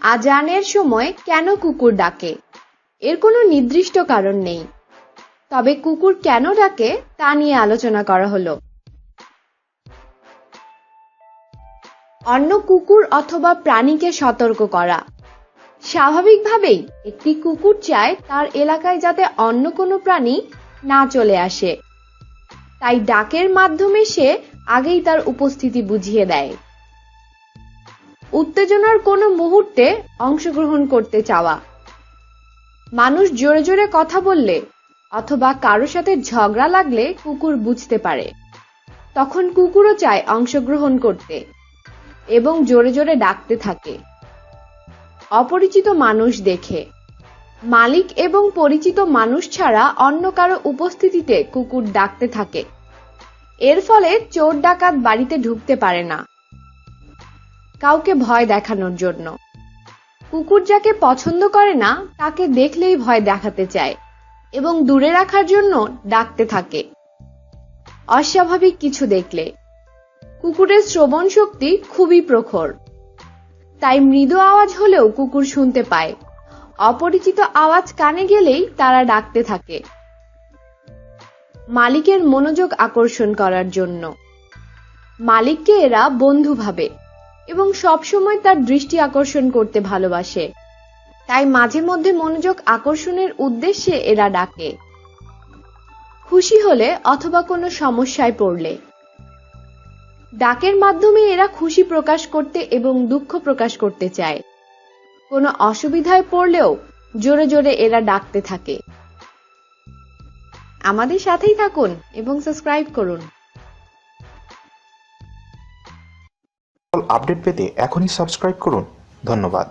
আজানের সময় কেন কুকুর ডাকে? এর কোনো নির্দিষ্ট কারণ নেই। তবে কুকুর কেন ডাকে তা নিয়ে আলোচনা করা হলো। অন্য কুকুর অথবা প্রাণীকে সতর্ক করা। স্বাভাবিকভাবেই একটি কুকুর চায় তার এলাকায় যাতে অন্য কোনো প্রাণী না চলে আসে। তাই ডাকের মাধ্যমে সে আগেই তার উপস্থিতি বুঝিয়ে দেয়। উত্তেজনার কোনো মুহূর্তে অংশগ্রহণ করতে চাওয়া। মানুষ জোরে জোরে কথা বললে অথবা কারও সাথে ঝগড়া লাগলে কুকুর বুঝতে পারে। তখন কুকুরও চায় অংশগ্রহণ করতে এবং জোরে জোরে ডাকতে থাকে। অপরিচিত মানুষ দেখে। মালিক এবং পরিচিত মানুষ ছাড়া অন্য কারও উপস্থিতিতে কুকুর ডাকতে থাকে। এর ফলে চোর ডাকাত বাড়িতে ঢুকতে পারে না। কাউকে ভয় দেখানোর জন্য। কুকুর যাকে পছন্দ করে না, তাকে দেখলেই ভয় দেখাতে চায় এবং দূরে রাখার জন্য ডাকতে থাকে। অস্বাভাবিক কিছু দেখলে। কুকুরের শ্রবণ শক্তি খুবই প্রখর। তাই মৃদু আওয়াজ হলেও কুকুর শুনতে পায়। অপরিচিত আওয়াজ কানে গেলেই তারা ডাকতে থাকে। মালিকের মনোযোগ আকর্ষণ করার জন্য। মালিককে এরা বন্ধু ভাবে। এবং সবসময় তার দৃষ্টি আকর্ষণ করতে ভালোবাসে। তাই মাঝে মধ্যে মনোযোগ আকর্ষণের উদ্দেশ্যে এরা ডাকে। খুশি হলে অথবা কোনো সমস্যায় পড়লে। ডাকের মাধ্যমে এরা খুশি প্রকাশ করতে এবং দুঃখ প্রকাশ করতে চায়। কোনো অসুবিধায় পড়লেও জোরে জোরে এরা ডাকতে থাকে। আমাদের সাথেই থাকুন এবং সাবস্ক্রাইব করুন। আপডেট পেতে এখনই সাবস্ক্রাইব করুন। ধন্যবাদ।